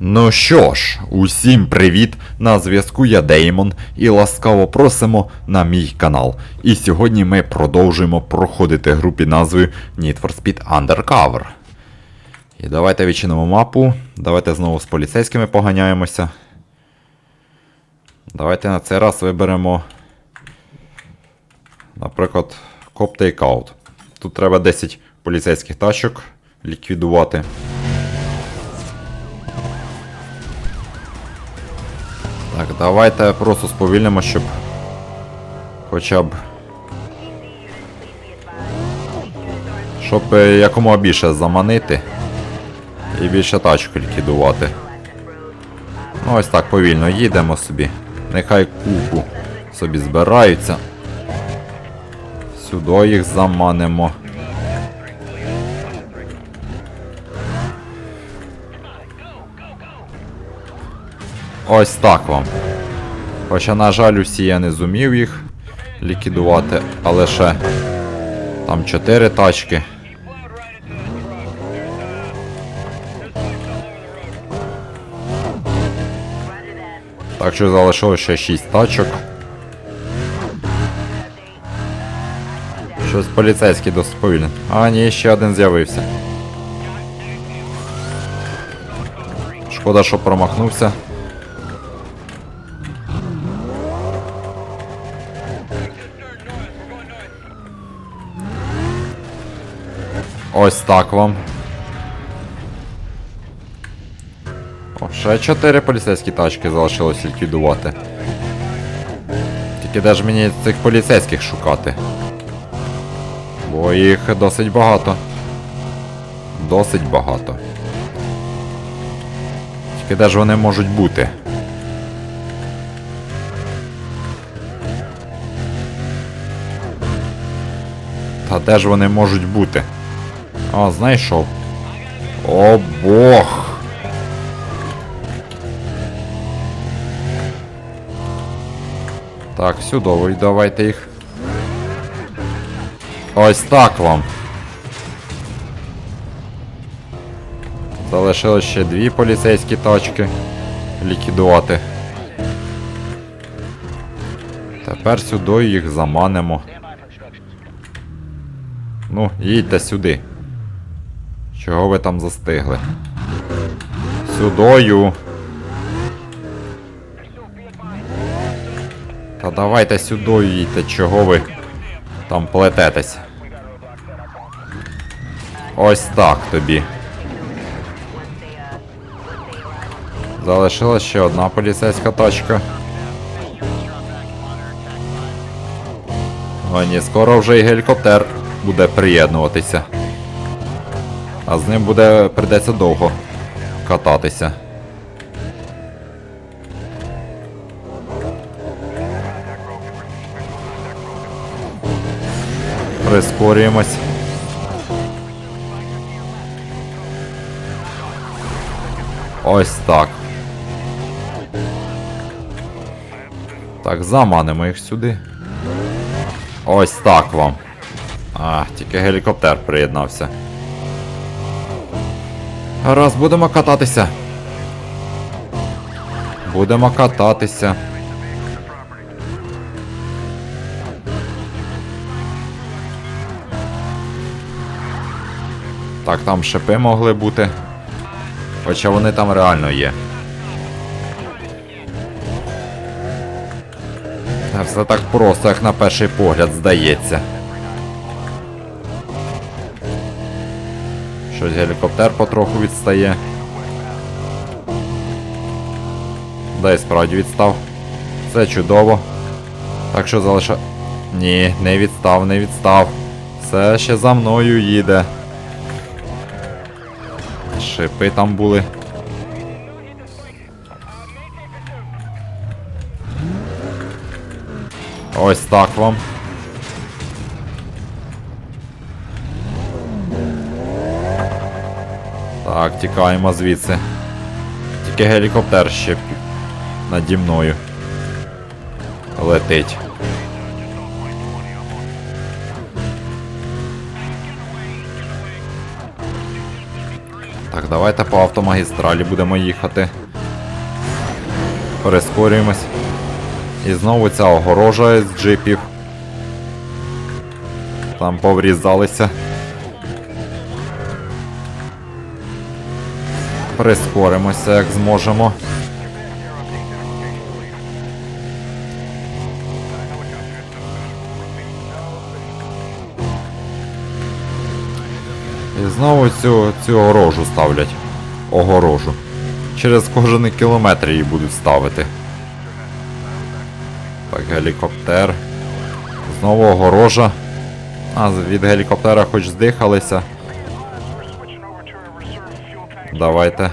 Ну що ж, усім привіт! На зв'язку я Деймон і ласкаво просимо на мій канал. І сьогодні ми продовжуємо проходити гру під назвою Need for Speed Undercover. І давайте відчинимо мапу. Давайте знову з поліцейськими поганяємося. Давайте на цей раз виберемо. Наприклад, Cop Takeout. Тут треба 10 поліцейських тачок ліквідувати. Так, давайте просто сповільнимо, щоб хоча б. Щоб е, якомога більше заманити і більше тачок ліквідувати. Ну ось так повільно їдемо собі. Нехай купу собі збираються. Сюди їх заманимо. Ось так вам. Хоча, на жаль, усі я не зумів їх ліквідувати, але ще там 4 тачки. Так що залишилося ще 6 тачок. Щось поліцейський досить повільний. А, ні, ще один з'явився. Шкода, що промахнувся. Ось так вам. О, ще 4 поліцейські тачки залишилось ліквідувати. Тільки де ж мені цих поліцейських шукати? Бо їх досить багато. Досить багато. Тільки де ж вони можуть бути? Та де ж вони можуть бути? А, знайшов. О бог! Так, сюди давайте їх. Ось так вам. Залишилось ще дві поліцейські тачки ліквідувати. Тепер сюди їх заманимо. Ну, їдьте сюди. Чого ви там застигли? Сюдою. Та давайте сюди їдьте, чого ви там плететесь. Ось так тобі. Залишилась ще одна поліцейська тачка. О, ні, скоро вже і гелікоптер буде приєднуватися. А з ним буде придеться довго кататися. Прискорюємось. Ось так. Так, заманимо їх сюди. Ось так вам. А, тільки гелікоптер приєднався. Раз, будемо кататися. Будемо кататися. Так, там шипи могли бути. Хоча вони там реально є. Все так просто, як на перший погляд здається. Щось гелікоптер потроху відстає. Да справді відстав. Все чудово. Так що залиша... Ні, не відстав, не відстав. Все ще за мною їде. Шипи там були. Ось так вам. Так, тікаємо звідси. Тільки гелікоптер ще наді мною. Летить. Так, давайте по автомагістралі будемо їхати. Перескорюємось. І знову ця огорожа з джипів. Там поврізалися. Прискоримося, як зможемо. І знову цю, цю огорожу ставлять. Огорожу. Через кожен кілометр її будуть ставити. Так, гелікоптер. Знову огорожа. А, від гелікоптера хоч здихалися. Давайте.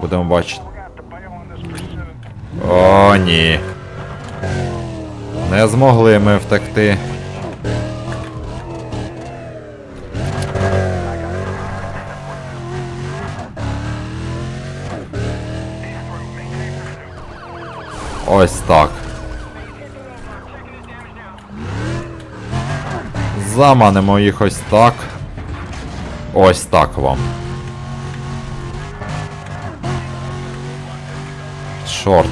Будемо бачити. О, ні. Не змогли ми втекти. Ось так. Заманимо їх ось так. Ось так вам. Чорт.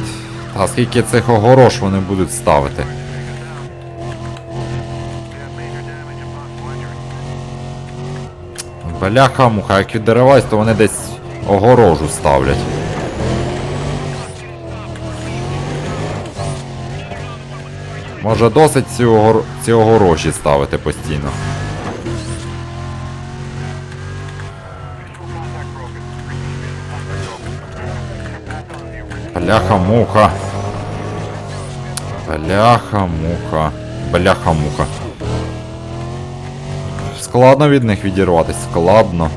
Та скільки цих огорош вони будуть ставити? Бляха муха, як віддеревась, то вони десь огорожу ставлять. Може досить ці огорожі ставити постійно. Бляха-муха. Бляха-муха. Бляха-муха. Складно від них відірватись, складно.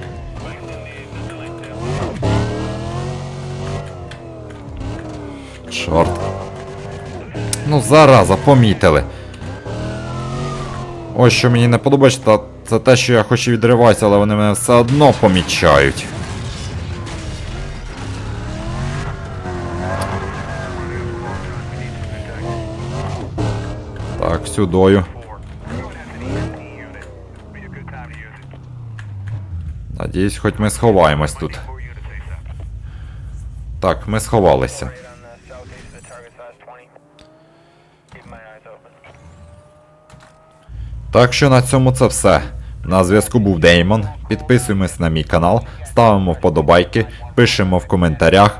Чорт. Ну, зараза, помітили. Ось що мені не подобається, це те, що я хоч і відриваюся, але вони мене все одно помічають. Так, сюдою. Надіюсь, хоч ми сховаємось тут. Так, ми сховалися. on the southeast of the target size 20. Keep my eyes open. Так що на цьому це все. На зв'язку був Деймон. Підписуємось на мій канал, ставимо вподобайки, пишемо в коментарях.